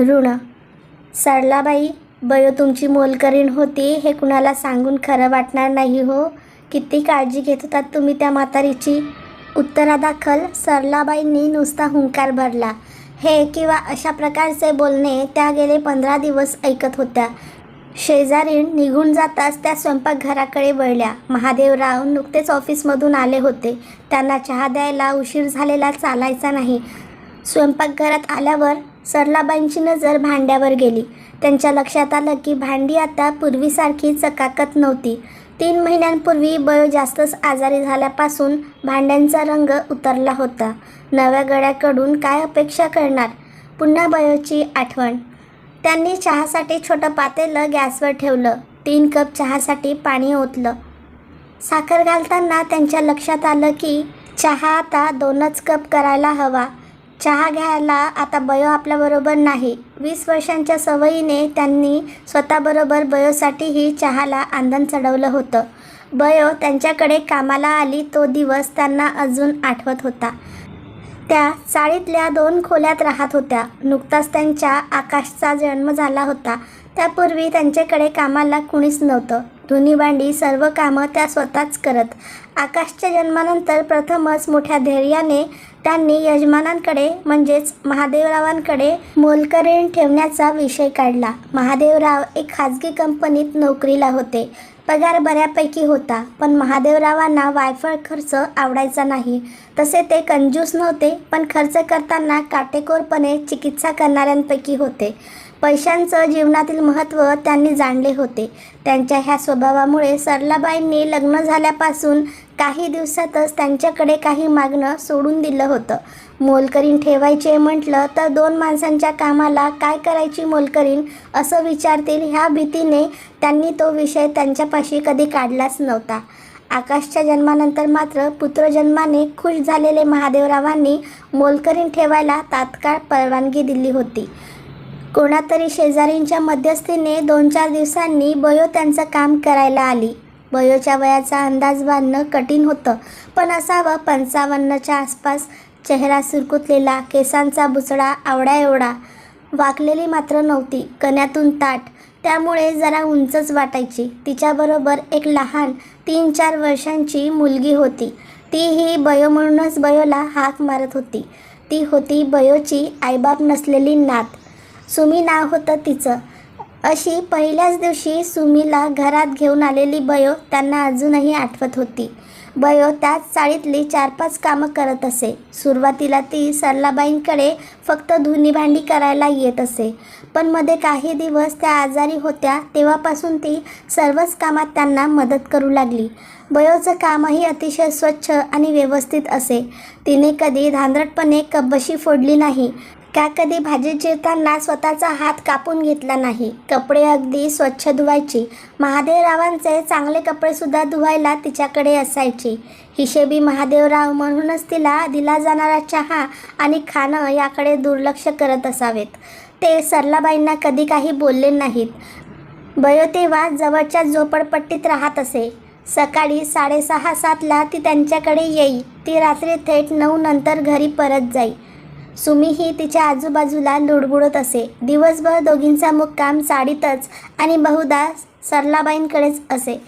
ऋण. सरलाबाई बयो तुमची मोलकरीण होती हे कुणाला सांगून खरं वाटणार नाही हो. किती काळजी घेत होतात तुम्ही त्या म्हातारीची. उत्तरादाखल सरलाबाईंनी नुसता हुंकार भरला. हे किंवा अशा प्रकारचे बोलणे त्या गेले पंधरा दिवस ऐकत होत्या. शेजारीण निघून जाताच त्या स्वयंपाकघराकडे वळल्या. महादेवराव नुकतेच ऑफिसमधून आले होते. त्यांना चहा द्यायला उशीर झालेला चालायचा नाही. स्वयंपाकघरात आल्यावर सरलाबाईंची नजर भांड्यावर गेली. त्यांच्या लक्षात आलं की भांडी आता पूर्वीसारखी चकाकत नव्हती. तीन महिन्यांपूर्वी बयो जास्तच आजारी झाल्यापासून भांड्यांचा रंग उतरला होता. नव्या गड्याकडून काय अपेक्षा करणार? पुन्हा बयोची आठवण. त्यांनी चहासाठी छोटं पातेलं गॅसवर ठेवलं. तीन कप चहासाठी पाणी ओतलं. साखर घालताना त्यांच्या लक्षात आलं की चहा आता दोनच कप करायला हवा. चहा घ्यायला आता बयो आपल्याबरोबर नाही. वीस वर्षांच्या सवयीने त्यांनी स्वतःबरोबर बयोसाठीही चहाला आंदण चढवलं होतं. बयो त्यांच्याकडे कामाला आली तो दिवस त्यांना अजून आठवत होता. त्या चाळीतल्या दोन खोल्यात राहत होत्या. नुकताच त्यांच्या आकाशचा जन्म झाला होता. त्यापूर्वी त्यांच्याकडे कामाला कुणीच नव्हतं. धुनी भांडी सर्व कामं त्या स्वतःच करत. आकाशच्या जन्मानंतर प्रथमच मोठ्या धैर्याने त्यांनी यजमानांकडे म्हणजेच महादेवरावांकडे मोलकरीण ठेवण्याचा विषय काढला. महादेवराव एक खाजगी कंपनीत नोकरीला होते. पगार बऱ्यापैकी होता पण महादेवरावांना वायफळ खर्च आवडायचा नाही. तसे ते कंजूस नव्हते पण खर्च करताना काटेकोरपणे चिकित्सा करणाऱ्यांपैकी होते. पैशांचं जीवनातील महत्त्व त्यांनी जाणले होते. त्यांच्या ह्या स्वभावामुळे सरलाबाईंनी लग्न झाल्यापासून काही दिवसातच त्यांच्याकडे काही मागणं सोडून दिलं होतं. मोलकरीण ठेवायचे म्हटलं तर दोन माणसांच्या कामाला काय करायची मोलकरीण? असं विचारतील ह्या भीतीने त्यांनी तो विषय त्यांच्यापाशी कधी काढलाच नव्हता. आकाशच्या जन्मानंतर मात्र पुत्रजन्माने खुश झालेले महादेवरावांनी मोलकरीण ठेवायला तात्काळ परवानगी दिली होती. कोणातरी शेजारींच्या मध्यस्थीने दोन चार दिवसांनी बयो त्यांचं काम करायला आली. बयोच्या वयाचा अंदाज बांधणं कठीण होतं. पण असावं पंचावन्नच्या आसपास चेहरा सुरकुतलेला केसांचा बुचडा आवडा एवढा. वाकलेली मात्र नव्हती कण्यातून ताट. त्यामुळे जरा उंचच वाटायची. तिच्याबरोबर एक लहान तीन चार वर्षांची मुलगी होती. तीही बयो म्हणूनच बयोला हाक मारत होती. ती होती बयोची आईबाप नसलेली नात. सुमी नाव होतं तिचं. अशी पहिल्याच दिवशी सुमीला घरात घेऊन आलेली बयो त्यांना अजूनही आठवत होती. बयो त्याच चाळीतली चार पाच कामं करत असे. सुरुवातीला ती सरलाबाईंकडे फक्त धुनी भांडी करायला येत असे. पण मध्ये काही दिवस त्या आजारी होत्या तेव्हापासून ती सर्वच कामात त्यांना मदत करू लागली. बयोचं कामही अतिशय स्वच्छ आणि व्यवस्थित असे. तिने कधी धांदरटपणे कब्बशी फोडली नाही. का कधी भाजी चिरताना स्वतःचा हात कापून घेतला नाही? कपडे अगदी स्वच्छ धुवायची. महादेवरावांचे चांगले कपडेसुद्धा धुवायला तिच्याकडे असायचे. हिशेबी महादेवराव म्हणूनच तिला दिला जाणारा चहा आणि खाणं याकडे दुर्लक्ष करत असावेत. ते सरलाबाईंना कधी काही बोलले नाहीत. बयो तेव्हा जवळच्या झोपडपट्टीत राहत असे. सकाळी साडेसहा सातला ती त्यांच्याकडे येई. ती रात्री थेट नऊ नंतर घरी परत जाई. सुमी ही तिच्या आजूबाजूला लुडबुडत असे. दिवसभर दोघींचा मुक्काम चाळीतच आणि बहुधा सरलाबाईंकडेच असे.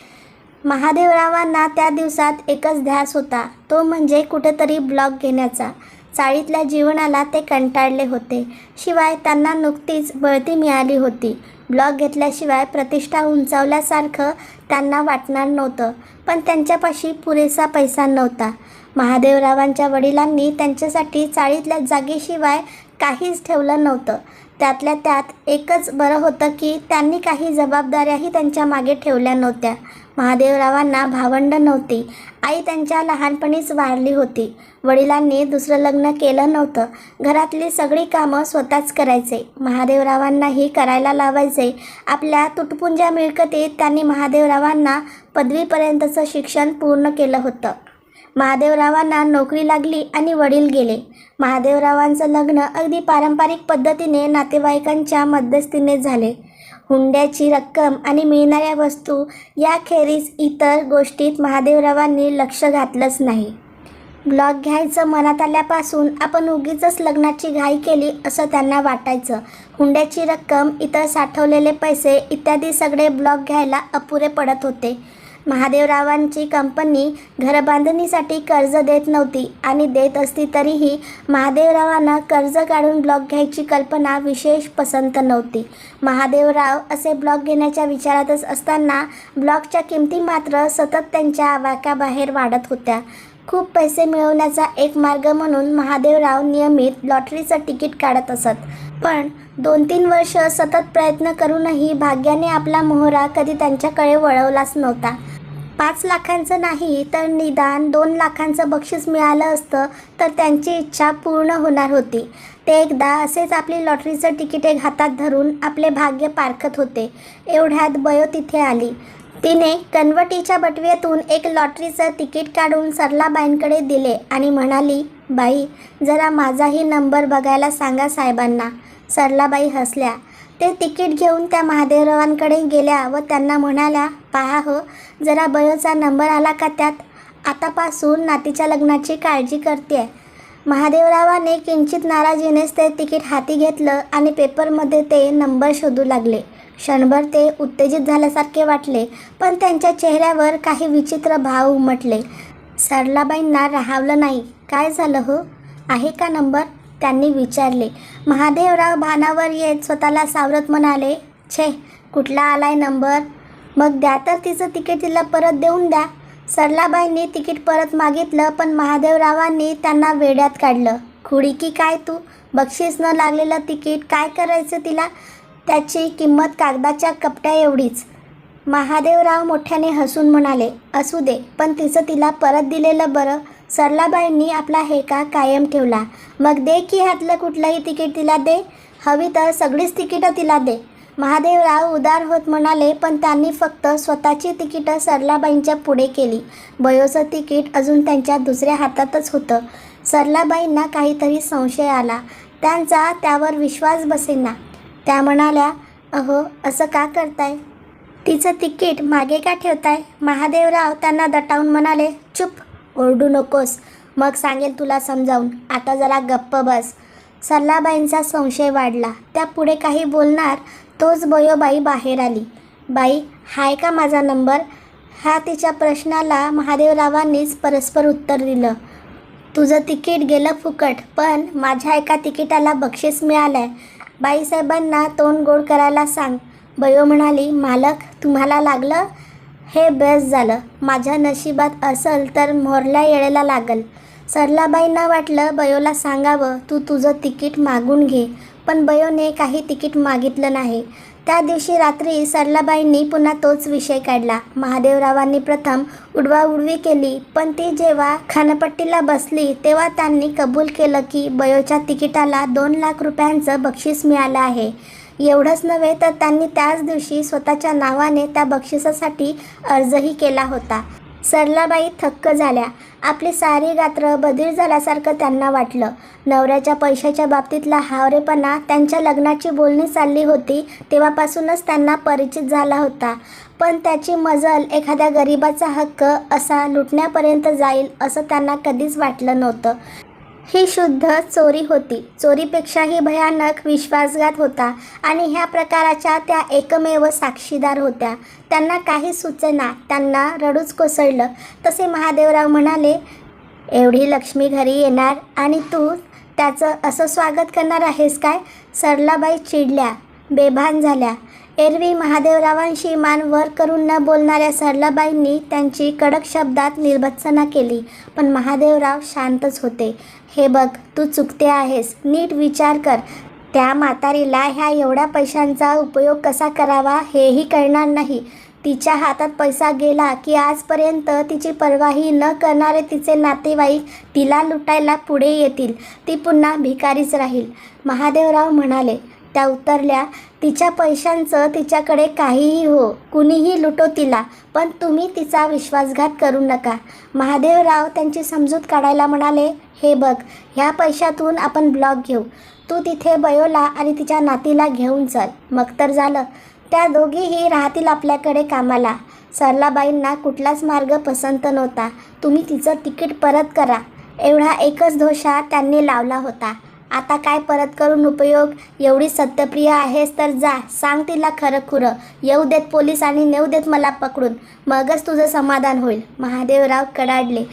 महादेवरावांना त्या दिवसात एकच ध्यास होता. तो म्हणजे कुठेतरी ब्लॉक घेण्याचा. चाळीतल्या जीवनाला ते कंटाळले होते. शिवाय त्यांना नुकतीच बळती मिळाली होती. ब्लॉक घेतल्याशिवाय प्रतिष्ठा उंचावल्यासारखं त्यांना वाटणार नव्हतं. पण त्यांच्यापाशी पुरेसा पैसा नव्हता. महादेवरावांच्या वडिलांनी त्यांच्यासाठी चाळीतल्या जागेशिवाय काहीच ठेवलं नव्हतं. त्यातल्या त्यात एकच बरं होतं की त्यांनी काही जबाबदाऱ्याही त्यांच्या मागे ठेवल्या नव्हत्या. महादेवरावांना भावंड नव्हती. आई त्यांच्या लहानपणीच वारली होती. वडिलांनी दुसरं लग्न केलं नव्हतं. घरातली सगळी कामं स्वतःच करायचे. महादेवरावांनाही करायला लावायचे. आपल्या तुटपुंज्या मिळकतीत त्यांनी महादेवरावांना पदवीपर्यंतचं शिक्षण पूर्ण केलं होतं. महादेवरावांना नोकरी लागली आणि वडील गेले. महादेवरावांचं लग्न अगदी पारंपरिक पद्धतीने नातेवाईकांच्या मध्यस्थीने झाले. हुंड्याची रक्कम आणि मिळणाऱ्या वस्तू याखेरीज इतर गोष्टीत महादेवरावांनी लक्ष घातलंच नाही. ब्लॉग घ्यायचं मनात आल्यापासून आपण उगीच लग्नाची घाई केली असं त्यांना वाटायचं. हुंड्याची रक्कम इतर साठवलेले पैसे इत्यादी सगळे ब्लॉग घ्यायला अपुरे पडत होते. महादेवरावांची कंपनी घरबांधणीसाठी कर्ज देत नव्हती आणि देत असती तरीही महादेवरावांना कर्ज काढून ब्लॉक घ्यायची कल्पना विशेष पसंत नव्हती. महादेवराव असे ब्लॉक घेण्याच्या विचारातच असताना ब्लॉकच्या किमती मात्र सतत त्यांच्या आवाक्याबाहेर वाढत होत्या. खूप पैसे मिळवण्याचा एक मार्ग म्हणून महादेवराव नियमित लॉटरीचं तिकीट काढत असत. पण दोन तीन वर्ष सतत प्रयत्न करूनही भाग्याने आपला मोहरा कधी त्यांच्याकडे वळवलाच नव्हता. पाच लाखांचं नाही तर निदान दोन लाखांचं बक्षीस मिळालं असतं तर त्यांची इच्छा पूर्ण होणार होती. ते एकदा असेच आपली लॉटरीचं तिकीट एक हातात धरून आपले भाग्य पारखत होते. एवढ्यात बयो तिथे आली. तिने कन्वटीच्या बटव्यातून एक लॉटरीचं तिकीट काढून सरलाबाईंकडे दिले आणि म्हणाली बाई जरा माझाही नंबर बघायला सांगा साहेबांना. सरलाबाई हसल्या. ते तिकीट घेऊन त्या महादेवरावांकडे गेल्या व त्यांना म्हणाल्या पहा हो जरा बयोचा नंबर आला का त्यात? आतापासून नातीच्या लग्नाची काळजी करते. महादेवरावाने किंचित नाराजीनेच ते तिकीट हाती घेतलं आणि पेपरमध्ये ते नंबर शोधू लागले. क्षणभर ते उत्तेजित झाल्यासारखे वाटले पण त्यांच्या चेहऱ्यावर काही विचित्र भाव उमटले. सरलाबाईंना राहावलं नाही. काय झालं हो? आहे का नंबर? त्यांनी विचारले महादेवराव भानावर येत स्वतःला सावरत म्हणाले छे कुठला आलाय नंबर? मग द्या तर तिचं तिकीट तिला परत देऊन द्या. सरलाबाईंनी तिकीट परत मागितलं पण महादेवरावांनी त्यांना वेड्यात काढलं. खुडी की काय तू? बक्षीस न लागलेलं तिकीट काय करायचं तिला? त्याची किंमत कागदाच्या कपट्या एवढीच. महादेवराव मोठ्याने हसून म्हणाले असू दे पण तिचं तिला परत दिलेलं बरं. सरलाबाईंनी आपला हेका कायम ठेवला. मग दे की ह्यातलं कुठलंही तिकीट तिला दे. हवी तर सगळीच तिकीटं तिला दे. महादेवराव उदार होत म्हणाले पण त्यांनी फक्त स्वतःची तिकीटं सरलाबाईंच्या पुढे केली. बयोचं तिकीट अजून त्यांच्या दुसऱ्या हातातच होतं. सरलाबाईंना काहीतरी संशय आला. त्यांचा त्यावर विश्वास बसेना. त्या म्हणाल्या अहो असं का करताय? तिचं तिकीट मागे का ठेवताय? महादेवराव त्यांना दटावून म्हणाले चुप. ओरडू नकोस. मग सांगेल तुला समजावून. आता जरा गप्प बस. सल्लाबाईंचा संशय वाढला. त्या पुढे काही बोलणार तोच बयोबाई बाहेर आली. बाई हाय का माझा नंबर? हा तिच्या प्रश्नाला महादेवरावांनीच परस्पर उत्तर दिलं. तुझं तिकीट गेलं फुकट पण माझ्या एका तिकिटाला बक्षीस मिळालं आहे बाईसाहेबांना तोंड गोड करायला सांग. बयो म्हणाली मालक तुम्हाला लागलं? हे बेस्ट झालं. माझ्या नशिबात असल तर मोरल्या येळेला लागल. सरलाबाईंना वाटलं बयोला सांगावं तू तुझं तिकीट मागून घे. पण बयोने काही तिकीट मागितलं नाही. त्या दिवशी रात्री सरलाबाईंनी पुन्हा तोच विषय काढला. महादेवरावांनी प्रथम उडवाउडवी केली पण ती जेव्हा खानपट्टीला बसली तेव्हा त्यांनी कबूल केलं की बयोच्या तिकिटाला दोन लाख रुपयांचं बक्षीस मिळालं आहे. एवढंच नव्हे तर त्यांनी त्याच दिवशी स्वतःच्या नावाने त्या बक्षिसासाठी अर्जही केला होता. सरलाबाई थक्क झाल्या. आपली सारी गात्र बधीर झाल्यासारखं त्यांना वाटलं. नवऱ्याच्या पैशाच्या बाबतीतला हावरेपणा त्यांच्या लग्नाची बोलणी चालली होती तेव्हापासूनच त्यांना परिचित झाला होता. पण त्याची मजल एखाद्या गरिबाचा हक्क असा लुटण्यापर्यंत जाईल असं त्यांना कधीच वाटलं नव्हतं. ही शुद्ध चोरी होती. चोरीपेक्षाही भयानक विश्वासघात होता आणि ह्या प्रकाराच्या त्या एकमेव साक्षीदार होत्या. त्यांना काही सूचना त्यांना रडूच कोसळलं. तसे महादेवराव म्हणाले एवढी लक्ष्मी घरी येणार आणि तू त्याचं असं स्वागत करणार आहेस काय? सरलाबाई चिडल्या बेभान झाल्या. एरवी महादेवरावांशी मान वर करून न बोलणाऱ्या सरलाबाईंनी त्यांची कडक शब्दात निर्भत्सना केली. पण महादेवराव शांतच होते. हे बघ तू चुकते आहेस. नीट विचार कर. त्या म्हातारीला ह्या एवढ्या पैशांचा उपयोग कसा करावा हेही कळणार नाही. तिच्या हातात पैसा गेला की आजपर्यंत तिची पर्वाही न करणारे तिचे नातेवाईक तिला लुटायला पुढे येतील. ती पुन्हा भिकारीच राहील. महादेवराव म्हणाले. त्या उतरल्या. तिच्या पैशांचं तिच्याकडे काहीही हो कुणीही लुटो तिला पण तुम्ही तिचा विश्वासघात करू नका. महादेवराव त्यांची समजूत काढायला म्हणाले हे बघ ह्या पैशातून आपण ब्लॉक घेऊ. तू तिथे बयोला आणि तिच्या नातीला घेऊन चल. मग तर झालं. त्या दोघीही राहतील आपल्याकडे कामाला. सरलाबाईंना कुठलाच मार्ग पसंत नव्हता. तुम्ही तिचं तिकीट परत करा. एवढा एकच धोशा त्यांनी लावला होता. आता काय परत करून उपयोग? एवढी सत्यप्रिय आहेस तर जा सांग तिला खरं खुरं. येऊ देत पोलीस आणि नेऊ देत मला पकडून. मगच तुझं समाधान होईल. महादेवराव कडाडले.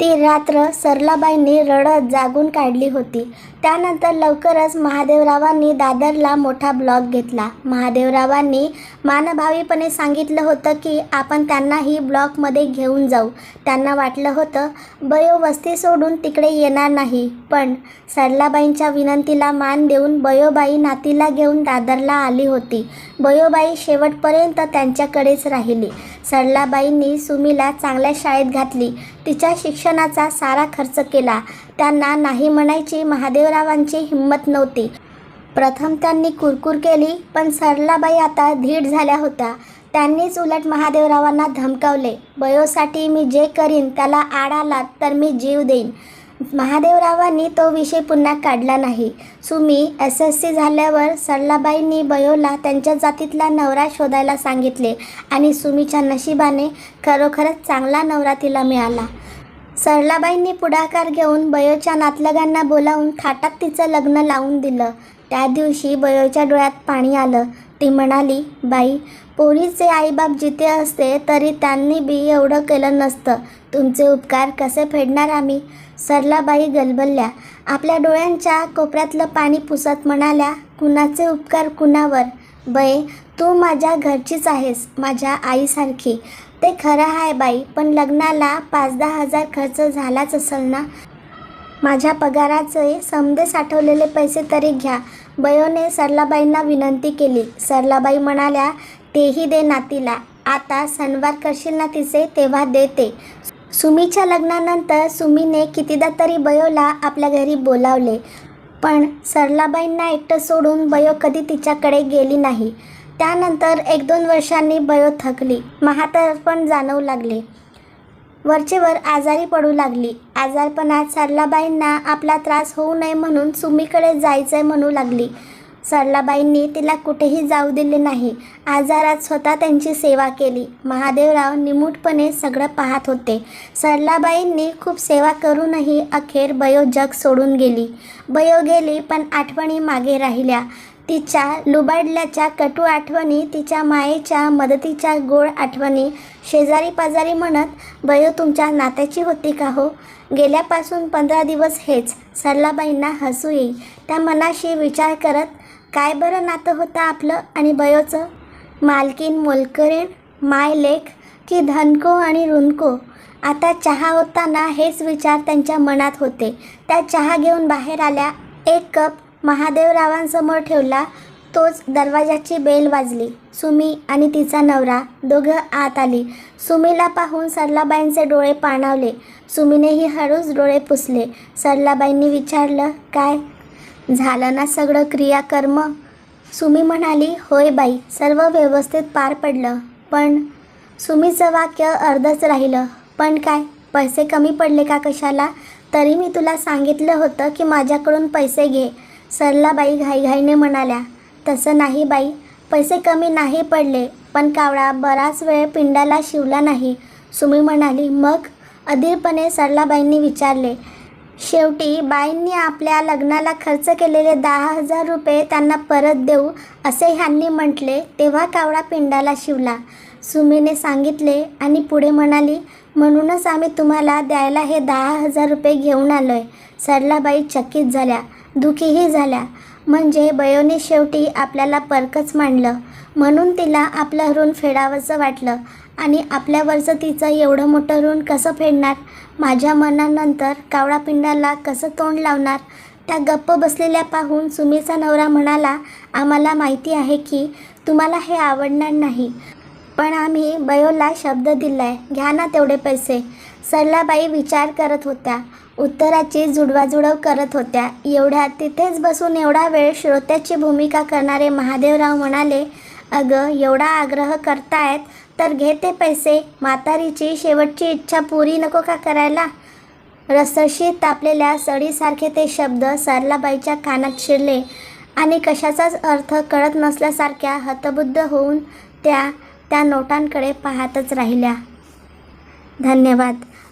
ती रात्र सरलाबाईंनी रडत जागून काढली होती. त्यानंतर लवकरच महादेवरावांनी दादरला मोठा ब्लॉक घेतला. महादेवरावांनी मानभावीपणे सांगितलं होतं की आपण त्यांनाही ब्लॉकमध्ये घेऊन जाऊ. त्यांना वाटलं होतं बयो वस्ती सोडून तिकडे येणार नाही. पण सरलाबाईंच्या विनंतीला मान देऊन बयोबाई नातीला घेऊन दादरला आली होती. बयोबाई शेवटपर्यंत त्यांच्याकडेच राहिली. सरलाबाईंनी सुमीला चांगल्या शाळेत घातली. तिच्या शिक्षणाचा सारा खर्च केला. त्यांना नाही म्हणायची महादेवरावांची हिंमत नव्हती. प्रथम त्यांनी कुरकुर केली पण सरलाबाई आता धीट झाल्या होत्या. त्यांनीच उलट महादेवरावांना धमकावले बयोसाठी मी जे करीन त्याला आड आलात तर मी जीव देईन. महादेवरावांनी तो विषय पुन्हा काढला नाही. सुमी एस एस सी झाल्यावर सरलाबाईंनी बयोला त्यांच्या जातीतला नवरा शोधायला सांगितले आणि सुमीच्या नशिबाने खरोखरच चांगला नवरा तिला मिळाला. सरलाबाईंनी पुढाकार घेऊन बयोच्या नातलगांना बोलावून खाटात तिचं लग्न लावून दिलं. त्या दिवशी बयोच्या डोळ्यात पाणी आलं. ती म्हणाली बाई पोरीचे आईबाप जिथे असते तरी त्यांनी बी एवढं केलं नसतं. तुमचे उपकार कसे फेडणार आम्ही? सरलाबाई गलबलल्या आपल्या डोळ्यांच्या कोपऱ्यातलं पाणी पुसत म्हणाल्या कुणाचे उपकार कुणावर? बये तू माझ्या घरचीच आहेस माझ्या आईसारखी. ते खरं आहे बाई पण लग्नाला पाच दहा हजार खर्च झालाच असेल ना? माझ्या पगाराचे समदे साठवलेले पैसे तरी घ्या. बयोने सरलाबाईंना विनंती केली. सरलाबाई म्हणाल्या तेही दे नातीला. आता सणवार करशील ना तिचे तेव्हा देते. सुमीच्या लग्नानंतर सुमीने कितीदा तरी बयोला आपल्या घरी बोलावले पण सरलाबाईंना एकटं सोडून बयो कधी तिच्याकडे गेली नाही. त्यानंतर एक दोन वर्षांनी बयो थकली महातारपण जाणवू लागले. वरचेवर आजारी पडू लागली. आजारपणात सरलाबाईंना आपला त्रास होऊ नये म्हणून सुमीकडे जायचंय म्हणू लागली. सरलाबाईंनी तिला कुठेही जाऊ दिले नाही. आजारात स्वतः त्यांची सेवा केली. महादेवराव निमूटपणे सगळं पाहत होते. सरलाबाईंनी खूप सेवा करूनही अखेर बयो जग सोडून गेली. बयो गेली पण आठवणी मागे राहिल्या. तिच्या लुबाडल्याच्या कटू आठवणी तिच्या मायेच्या मदतीच्या गोड आठवणी शेजारी पाजारी म्हणत बयो तुमच्या नात्याची होती का हो? गेल्यापासून पंधरा दिवस हेच. सरलाबाईंना हसू येई. त्या मनाशी विचार करत काय बरं नातं होतं आपलं आणि बयोचं? मालकीन मोलकरीण माय लेख की धनको आणि रुनको? आता चहा होताना हेच विचार त्यांच्या मनात होते. त्या चहा घेऊन बाहेर आल्या. एक कप महादेवरावांसमोर ठेवला. तोच दरवाजाची बेल वाजली. सुमी आणि तिचा नवरा दोघं आत आली. सुमीला पाहून सरलाबाईंचे डोळे पाणावले. सुमीनेही हळूच डोळे पुसले. सरलाबाईंनी विचारलं काय? झालं ना सगळं क्रियाकर्म? सुमी म्हणाली होय बाई सर्व व्यवस्थित पार पडलं. पण सुमीचं वाक्य अर्धच राहिलं. पण काय पैसे कमी पडले का कशाला? तरी मी तुला सांगितलं होतं की माझ्याकडून पैसे घे. सरलाबाई घाईघाईने म्हणाल्या तसं नाही बाई पैसे कमी नाही पडले. पण कावळा बराच वेळ पिंडाला शिवला नाही. सुमी म्हणाली मग? अधीरपणे सरलाबाईंनी विचारले शेवटी बाईंनी आपल्या लग्नाला खर्च केलेले दहा हजार रुपये त्यांना परत देऊ असे ह्यांनी म्हटले तेव्हा कावळा पिंडाला शिवला. सुमीने सांगितले आणि पुढे म्हणाली म्हणूनच आम्ही तुम्हाला द्यायला हे दहा हजार रुपये घेऊन आलो आहे सरलाबाई चकित झाल्या दुखीही झाल्या. म्हणजे बयोने शेवटी आपल्याला परकच मांडलं. म्हणून तिला आपलं ऋण फेडावंसं वाटलं. आणि आपल्यावरचं तिचं एवढं मोठं ऋण कसं फेडणार? माझ्या मनानंतर कावळा पिंडाला कसं तोंड लावणार? त्या गप्प बसलेल्या पाहून सुमीचा नवरा म्हणाला आम्हाला माहिती आहे की तुम्हाला हे आवडणार नाही पण आम्ही बयोला शब्द दिलाय. घ्या ना तेवढे पैसे. सरलाबाई विचार करत होत्या. उत्तराची जुडवाजुडव करत होत्या. एवढ्या तिथेच बसून एवढा वेळ श्रोत्याची भूमिका करणारे महादेवराव म्हणाले अगं एवढा आग्रह करतायत तर घे ते पैसे. म्हातारीची शेवटची इच्छा पुरी नको का करायला? रसशी तापलेल्या सडीसारखे ते शब्द सरलाबाईच्या कानात शिरले. आणि कशाचाच अर्थ कळत नसल्यासारख्या हतबुद्ध होऊन त्या त्या नोटांकडे पाहतच राहिल्या. धन्यवाद.